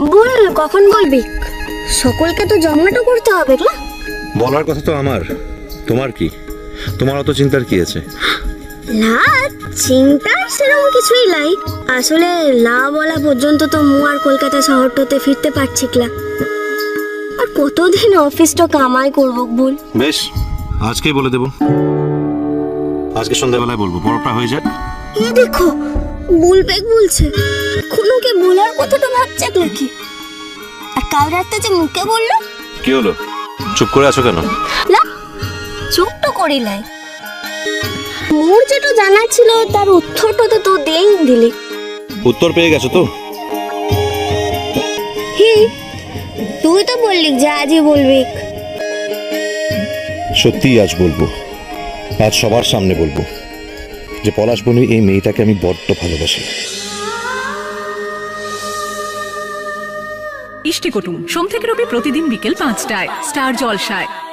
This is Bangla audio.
বল কখন বলবি? সকলকে তো জমাটো করতে হবে না? বলার কথা তো আমার। তোমার কি? তোমার অত চিন্তার কি আছে? না চিন্তার সেরকম কিছুই নাই। আসলে লা বলা পর্যন্ত তো মু আর কলকাতা শহরটাতে ফিরতে পারছি না। আর কতদিন অফিসটা কামাই করব বল? বেশ আজকেই বলে দেব। আজকে সন্ধ্যাবেলায় বলব পরবটা হয়ে যাক। এ দেখো বুলবেগ বলছে। খুনুকে বলার কথাটা ভাবছে নাকি আর কাল রাতে যে মুখে বলল? কি হলো? চুপ করে আছো কেন? না চুপ তো করিলাই মোর যেটা জানা ছিল তার উত্তরটা তো তো দেই দিলি। উত্তর পেয়ে গেছো তো? হি তুই তো বললি যে আজই বলবি। সত্যিই আজ বলব। আজ সবার সামনে বলব যে পলাশ বনু এই মেয়েটাকে আমি বড্ড ভালোবাসি। ইষ্টি কুটুম সোম থেকে রবি প্রতিদিন বিকেল পাঁচটায়। স্টার জলসায়।